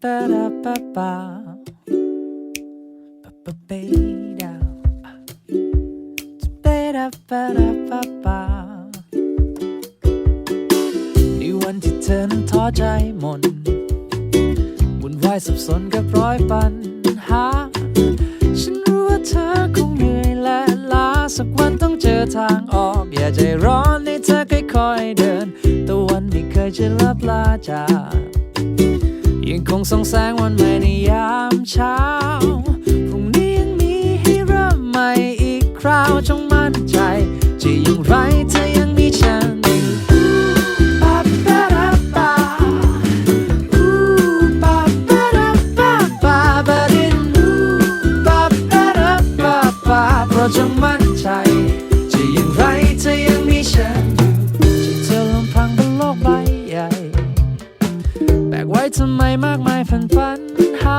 ในวันที่เธอนั้นท้อใจหมดวุ่นวายสับสนกับร้อยปัญหา ฉันรู้ว่าเธอคงเหนื่อยและล้าสักวันต้องเจอทางออก อย่าใจร้อนให้เธอค่อยๆเดิน ตะวันไม่เคยจะลับลาจาก ยังคงส่องแสงวันใหม่ในยามเช้า พรุ่งนี้ยังมีให้เริ่มใหม่อีกคราวจงมั่นใจจะยังไรเธอยังมีฉันจะมั่น ทำไมมากมายฝันฝันหา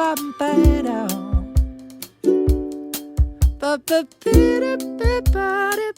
ba ba ba ba